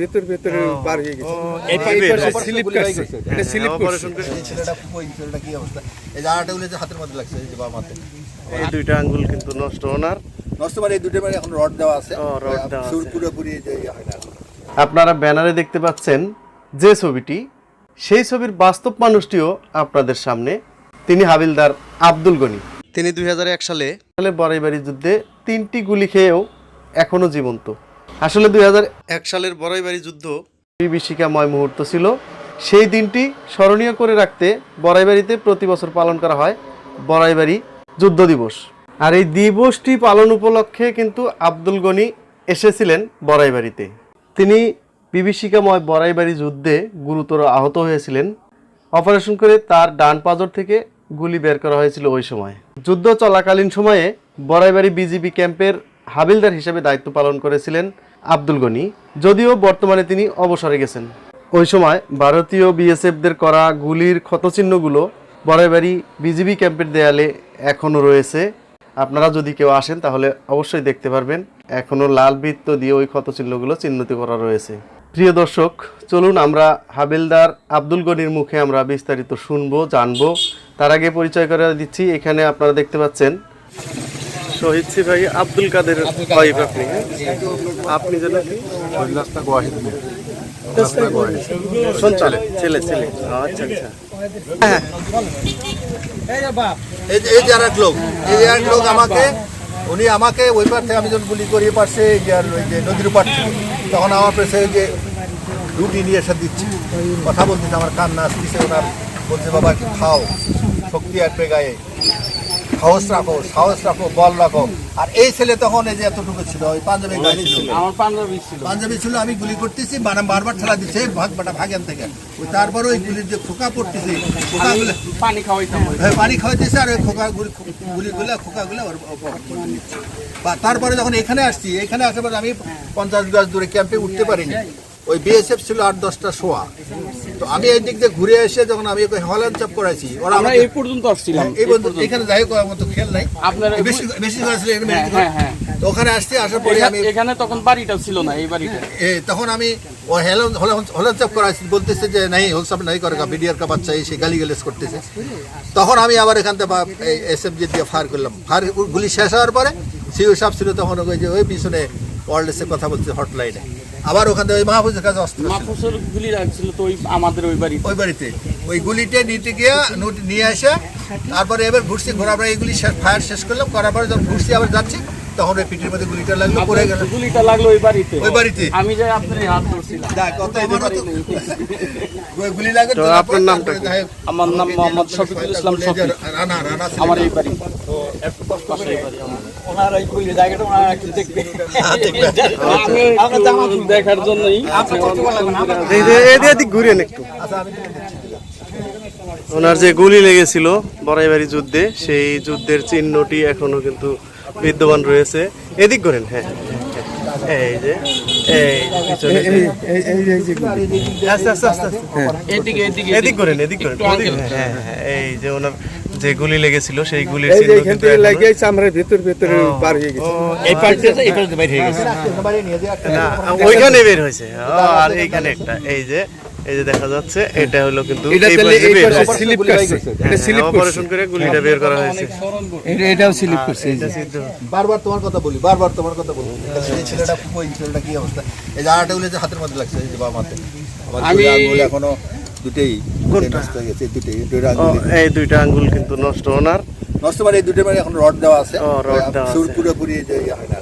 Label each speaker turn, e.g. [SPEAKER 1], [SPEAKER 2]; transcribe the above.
[SPEAKER 1] ভেতর ভেতরে বার হয়ে গেছে।
[SPEAKER 2] এই পাইপে
[SPEAKER 1] পাশে স্লিপ কাটছে। এটা স্লিপ করছে।
[SPEAKER 3] এই ছেলেটা ছেলেটা কি অবস্থা? এই জায়গাটা যে হাতের মধ্যে লাগছে এই যে বাম হাতে
[SPEAKER 2] এই দুইটা আঙ্গুল কিন্তু নষ্ট ওনার
[SPEAKER 3] নষ্ট মানে এই দুটো মানে এখন রড দেওয়া আছে।
[SPEAKER 2] ও, রড দেওয়া আছে।
[SPEAKER 3] পুরোপুরি হয় না।
[SPEAKER 2] আপনারা ব্যানারে দেখতে পাচ্ছেন যে ছবিটি সেই ছবির বাস্তব মানুষটিও আপনাদের সামনে। তিনি হাবিলদার আব্দুল গনি। তিনি দুই হাজার এক সালে সালে বড়াইবাড়ি যুদ্ধে তিনটি গুলি খেয়েও এখনও জীবন্ত। আসলে দুই হাজার এক সালের বড়াইবাড়ি যুদ্ধ। বিভীষিকাময় মুহূর্ত ছিল। সেই দিনটি স্মরণীয় করে রাখতে বড়াইবাড়িতে প্রতি বছর পালন করা হয় বড়াইবাড়ি যুদ্ধ দিবস। আর এই দিবসটি পালন উপলক্ষে কিন্তু আব্দুল গনি এসেছিলেন বড়াইবাড়িতে। তিনি বিভীষিকাময় বড়াইবাড়ি যুদ্ধে গুরুতর আহত হয়েছিলেন। অপারেশন করে তার ডান পাজর থেকে গুলি বের করা হয়েছিল ওই সময়। যুদ্ধ চলাকালীন সময়ে বড়াইবাড়ি বিজিবি ক্যাম্পের হাবিলদার হিসেবে দায়িত্ব পালন করেছিলেন আব্দুল গনি, যদিও বর্তমানে তিনি অবসরে গেছেন। ওই সময় ভারতীয় বিএসএফদের করা গুলির ক্ষতচিহ্নগুলো বড়াইবাড়ি বিজিবি ক্যাম্পের দেয়ালে এখনও রয়েছে। আপনারা যদি কেউ আসেন, তাহলে অবশ্যই দেখতে পারবেন, এখনও লাল বৃত্ত দিয়ে ওই ক্ষতচিহ্নগুলো চিহ্নিত করা রয়েছে। প্রিয় দর্শক, চলুন আমরা হাবিলদার আব্দুল গনির মুখে আমরা বিস্তারিত শুনব, জানব। তার আগে পরিচয় করে দিচ্ছি, এখানে আপনারা দেখতে পাচ্ছেন শহীদ ভাই আব্দুল কাদের ওয়াইফ আপনি হ্যাঁ? আপনি যেন কি? সঞ্চালক ছেলে ছেলে। আচ্ছা আচ্ছা।
[SPEAKER 3] এই যে- আর এক লোক এই যে আর এক লোক আমাকে উনি আমাকে ওই পার থেকে আমি যখন গুলি করিয়ে পারছে এই যে আর ওই যে নদীর পার থেকে তখন আমার পেছে ওই যে রুটি নিয়ে এসে দিচ্ছে। কথা বলতেছে আমার কান্না আসতেছে ওনার বলছে বাবা কি খাও শক্তি আসবে গায়ে সাহস রাখো সাহস রাখো বল রাখো আর এই ছেলে তখন এই যে এতটুকু ছিল ওই পাঞ্জাবি গাড়ি ছিল
[SPEAKER 4] আমার পাঞ্জাবি ছিল
[SPEAKER 3] পাঞ্জাবি ছিল আমি গুলি করতেছি বারবার ঠেলা দিচ্ছে ভাগ বাটা ভাগেন থেকে ওই তারপরে ওই গুলির যে খোকা পড়তেছে খোকাগুলো
[SPEAKER 4] পানি খাওয়াইতাম
[SPEAKER 3] হ্যাঁ, পানি খাওয়াইতেছে আর ওই খোকা গুলি গুলিগুলো খোকাগুলো ওর বা তারপরে যখন এখানে আসছি এখানে আসার পর আমি পঞ্চাশ গাছ দূরে ক্যাম্পে উঠতে পারিনি ওই বিএসএফ ছিল আট দশটা শোয়া। তো আমি এই দিক দিয়ে ঘুরে এসে যখন আমি ওই হল্যান্ড চাপ করাইছি ওরা
[SPEAKER 4] আমরা এই পর্যন্ত আসছিলাম।
[SPEAKER 3] এই বন্ধু এখানে যাই আমার মতো খেল নাই।
[SPEAKER 4] আপনার
[SPEAKER 3] বেশি বেশি
[SPEAKER 4] হ্যাঁ, হ্যাঁ, হ্যাঁ।
[SPEAKER 3] তো ওখানে আসছি আসার পরে আমি
[SPEAKER 4] এখানে- তখন বাড়িটা ছিল না এই বাড়িটা।
[SPEAKER 3] এ, তখন আমি ও হেলন হলন চাপ করাইছি বলতেছে যে নাই হোলসাপ নাই করে বিডিআর কা বাচ্চা এসে গালি গালিজ করতেছে। তখন আমি আবার এখান থেকে এস এফ দিয়ে ফায়ার করলাম। ফায়ার গুলি শেষ হওয়ার পরে সিও সাহেব ছিল তখন ওই যে ওই পিছনে ওয়ার্ল্ডসে কথা বলছে হটলাইনে আবার ওখান থেকে ওই মাহফুজের কাছে অস্ত্র।
[SPEAKER 4] মাফুসের গুলি রাখছিল তো ওই আমাদের ওই বাড়িতে।
[SPEAKER 3] ওই বাড়িতে। ওই গুলিটা নিতে গিয়ে নোট- নিয়ে এসে তারপরে এবার ঘুরছি ঘোরার পরে এইগুলি ফায়ার শেষ করলাম করার পরে যখন ঘুরছি আবার যাচ্ছি তখন ওই পিঠের মধ্যে গুলিটা লাগল পড়ে গেল।
[SPEAKER 4] গুলিটা লাগল ওই বাড়িতে?
[SPEAKER 3] ওই বাড়িতে।
[SPEAKER 4] আমি যাই আপনার হাত ধরছিলাম।
[SPEAKER 3] কত ওই গুলি লাগে
[SPEAKER 2] তো আপনার নামটা
[SPEAKER 4] আমার নাম মোহাম্মদ শফিকুল ইসলাম শফিক।
[SPEAKER 3] রানা রানা
[SPEAKER 4] আমার এই বাড়ি।
[SPEAKER 2] ওনার যে গুলি লেগেছিল বড়াইবাড়ি যুদ্ধে, সেই যুদ্ধের চিহ্নটি এখনও কিন্তু বিদ্যমান রয়েছে। এদিক করেন হ্যাঁ। এই যে এই যে ওনার যে গুলি লেগেছিল সেই গুলির
[SPEAKER 1] এই যে
[SPEAKER 2] চিহ্ন
[SPEAKER 1] এখান
[SPEAKER 2] কিন্তু
[SPEAKER 1] থেকে
[SPEAKER 2] এখনো-
[SPEAKER 1] লাগিয়ে চামড়ার ভেতর ভেতরে বার হয়ে গেছে।
[SPEAKER 2] এই পার্টি এই পার্টি বাইরে হয়ে গেছে। না ওইখানে বের হয়েছে। ও, আর এইখানে একটা এই যে এই যে দেখা যাচ্ছে এটা হলো কিন্তু
[SPEAKER 1] এটা
[SPEAKER 2] এই
[SPEAKER 1] তাহলে
[SPEAKER 2] পাশে
[SPEAKER 1] এই
[SPEAKER 2] বের
[SPEAKER 1] পাশে
[SPEAKER 2] হয়েছে।
[SPEAKER 1] স্লিপ কাটছে এটা স্লিপ করছে।
[SPEAKER 2] অপারেশন করে গুলিটা বের করা হয়েছে।
[SPEAKER 1] এটা এটাও স্লিপ করছে এই যে।
[SPEAKER 3] বারবার তোমার কথা বলি বারবার তোমার কথা বলি। এই ছেলেটা খুব ওই ছেলেটা কি অবস্থা? এই জায়গাটা গুলো যে হাতের মধ্যে লাগছে এই যে বাম হাতে। আমার
[SPEAKER 4] আমি-
[SPEAKER 3] এখনও দুটেই নষ্ট হয়ে গেছে দুটেই দুটো আঙ্গুল
[SPEAKER 2] এই দুইটা আঙ্গুল কিন্তু নষ্ট ওনার
[SPEAKER 3] নষ্ট মানে এই দুটো মানে এখন রড দেওয়া আছে
[SPEAKER 2] রড দেওয়া।
[SPEAKER 3] পুরোপুরি ইয়ে হয় না।